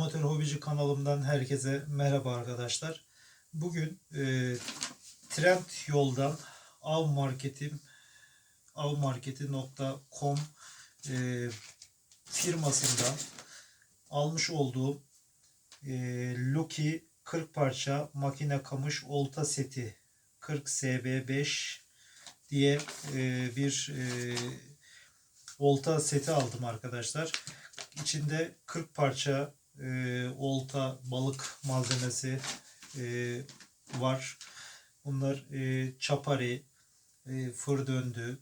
Amatör Hobici kanalımdan herkese merhaba arkadaşlar. Bugün e, Trend Yol'dan av marketim avmarketi.com e, firmasından almış olduğum e, Lucky 40 parça makine kamış olta seti 40 SB5 diye e, bir e, olta seti aldım arkadaşlar. İçinde 40 parça e, olta balık malzemesi e, var. Bunlar e, çapari, e, fır döndü,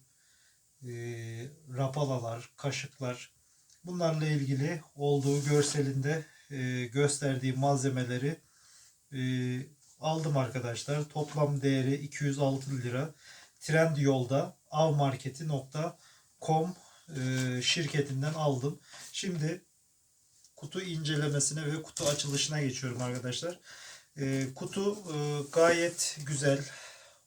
e, rapalalar, kaşıklar. Bunlarla ilgili olduğu görselinde e, gösterdiği malzemeleri e, aldım arkadaşlar. Toplam değeri 206 lira. Trendyol'da avmarketi.com e, şirketinden aldım. Şimdi kutu incelemesine ve kutu açılışına geçiyorum arkadaşlar. E, kutu e, gayet güzel.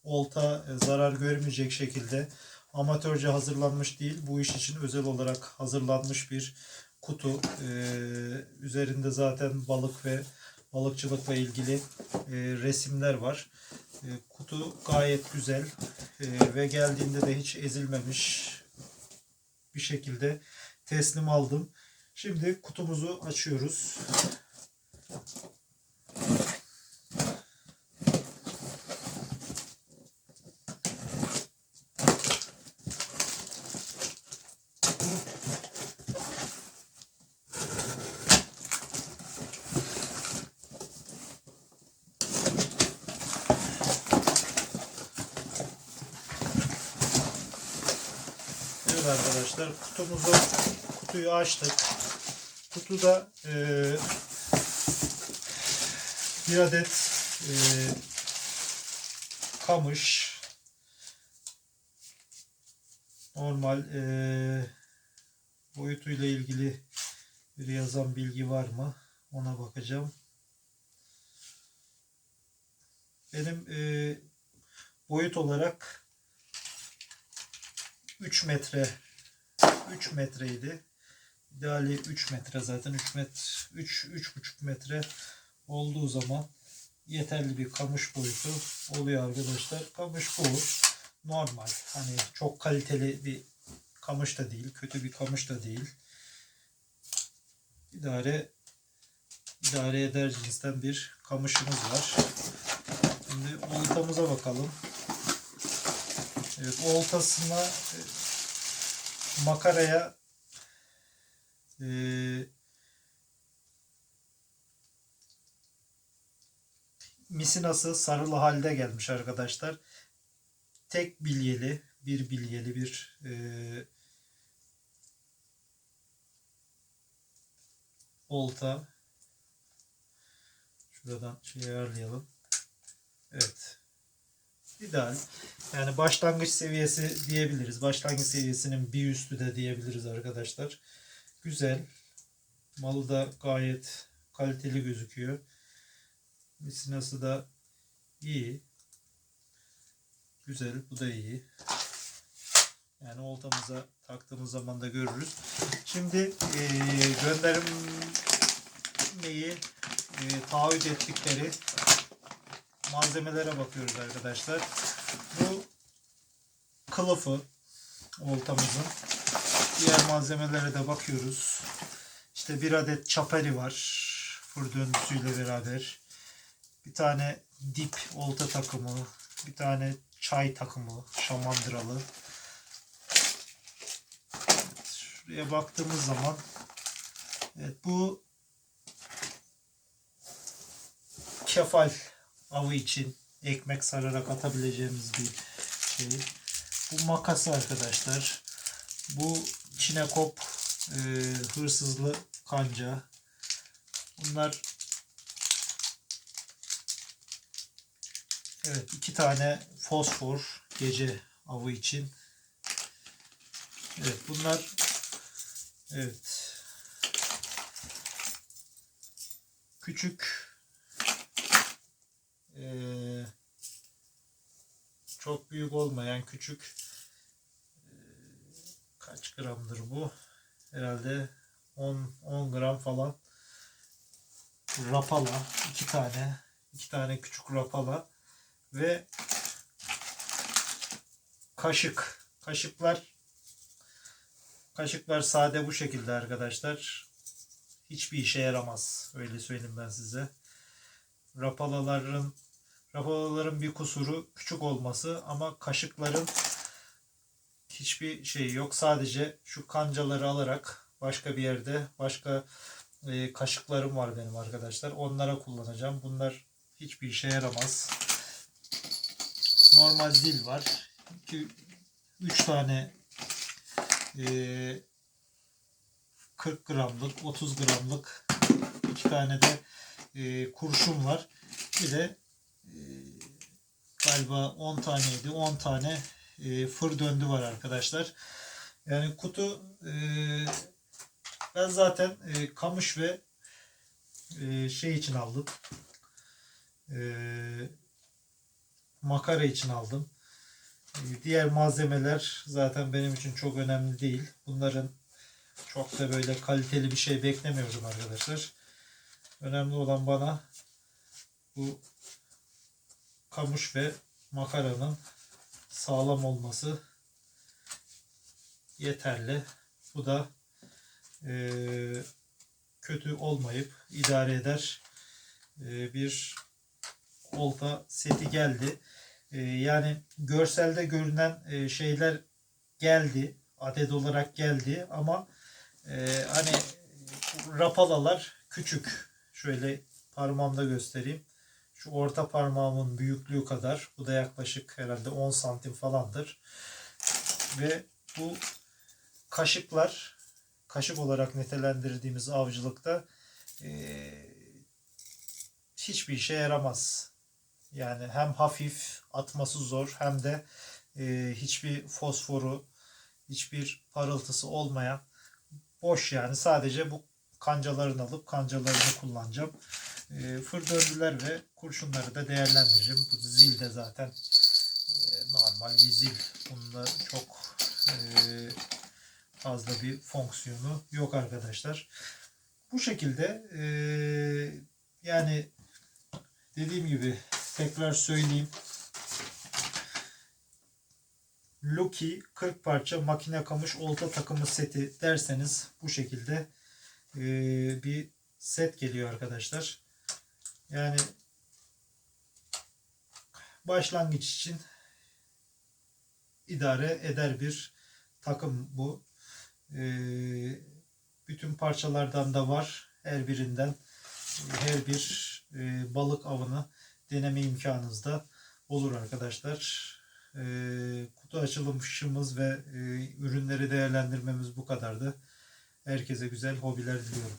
Olta e, zarar görmeyecek şekilde amatörce hazırlanmış değil. Bu iş için özel olarak hazırlanmış bir kutu. E, üzerinde zaten balık ve balıkçılıkla ilgili e, resimler var. Kutu gayet güzel ve geldiğinde de hiç ezilmemiş bir şekilde teslim aldım. Şimdi kutumuzu açıyoruz. Evet arkadaşlar kutumuzu kutuyu açtık. Kutuda e, bir adet e, kamış normal e, boyutuyla ilgili bir yazan bilgi var mı ona bakacağım. Benim e, boyut olarak 3 metre 3 metreydi. İdeali 3 metre zaten 3 metre 3 3,5 metre olduğu zaman yeterli bir kamış boyutu oluyor arkadaşlar. Kamış bu normal. Hani çok kaliteli bir kamış da değil, kötü bir kamış da değil. İdare idare eder cinsten bir kamışımız var. Şimdi oltamıza bakalım. Evet, oltasına e, makaraya e, misinası sarılı halde gelmiş arkadaşlar. Tek bilyeli, bir bilyeli bir e, olta. Şuradan şey ayarlayalım. Evet. İdeal. Yani başlangıç seviyesi diyebiliriz. Başlangıç seviyesinin bir üstü de diyebiliriz arkadaşlar. Güzel. Malı da gayet kaliteli gözüküyor. Misinası da iyi. Güzel. Bu da iyi. Yani oltamıza taktığımız zaman da görürüz. Şimdi e, göndermeyi e, taahhüt ettikleri malzemelere bakıyoruz arkadaşlar. Bu kılıfı oltamızın. Diğer malzemelere de bakıyoruz. İşte bir adet çapari var. Fır döndüsüyle beraber. Bir tane dip olta takımı. Bir tane çay takımı. Şamandıralı. Evet, şuraya baktığımız zaman evet bu kefal avı için ekmek sararak atabileceğimiz bir şey. Bu makası arkadaşlar. Bu çinekop e, hırsızlı kanca. Bunlar Evet iki tane fosfor gece avı için. Evet bunlar evet küçük ee, çok büyük olmayan küçük kaç gramdır bu? Herhalde 10 10 gram falan rapala, iki tane, iki tane küçük rapala ve kaşık. Kaşıklar kaşıklar sade bu şekilde arkadaşlar. Hiçbir işe yaramaz. Öyle söyleyeyim ben size. Rapalaların rapalaların bir kusuru küçük olması ama kaşıkların hiçbir şey yok. Sadece şu kancaları alarak başka bir yerde başka e, kaşıklarım var benim arkadaşlar. Onlara kullanacağım. Bunlar hiçbir işe yaramaz. Normal zil var. 2 3 tane e, 40 gramlık, 30 gramlık iki tane de e, kurşun var. Bir de e, galiba 10 taneydi. 10 tane e, fır döndü var arkadaşlar. Yani kutu e, ben zaten e, kamış ve e, şey için aldım. E, makara için aldım. E, diğer malzemeler zaten benim için çok önemli değil. Bunların çok da böyle kaliteli bir şey beklemiyorum arkadaşlar. Önemli olan bana bu kamış ve makaranın sağlam olması yeterli. Bu da eee, kötü olmayıp idare eder eee, bir olta seti geldi. Eee, yani görselde görünen eee, şeyler geldi. Adet olarak geldi ama eee, hani rapalalar küçük. Şöyle parmağımda göstereyim. Şu orta parmağımın büyüklüğü kadar. Bu da yaklaşık herhalde 10 santim falandır. Ve bu kaşıklar kaşık olarak nitelendirdiğimiz avcılıkta eee, hiçbir işe yaramaz. Yani hem hafif atması zor hem de eee, hiçbir fosforu hiçbir parıltısı olmayan boş yani sadece bu kancalarını alıp kancalarını kullanacağım. E, fır döndüler ve kurşunları da değerlendireceğim. Bu zil de zaten e, normal bir zil. Bunda çok e, fazla bir fonksiyonu yok arkadaşlar. Bu şekilde e, yani dediğim gibi tekrar söyleyeyim. Lucky 40 parça makine kamış olta takımı seti derseniz bu şekilde bir set geliyor arkadaşlar. Yani başlangıç için idare eder bir takım bu. E, bütün parçalardan da var. Her birinden her bir e, balık avını deneme imkanınız da olur arkadaşlar. E, kutu açılışımız ve e, ürünleri değerlendirmemiz bu kadardı. Herkese güzel hobiler diliyorum.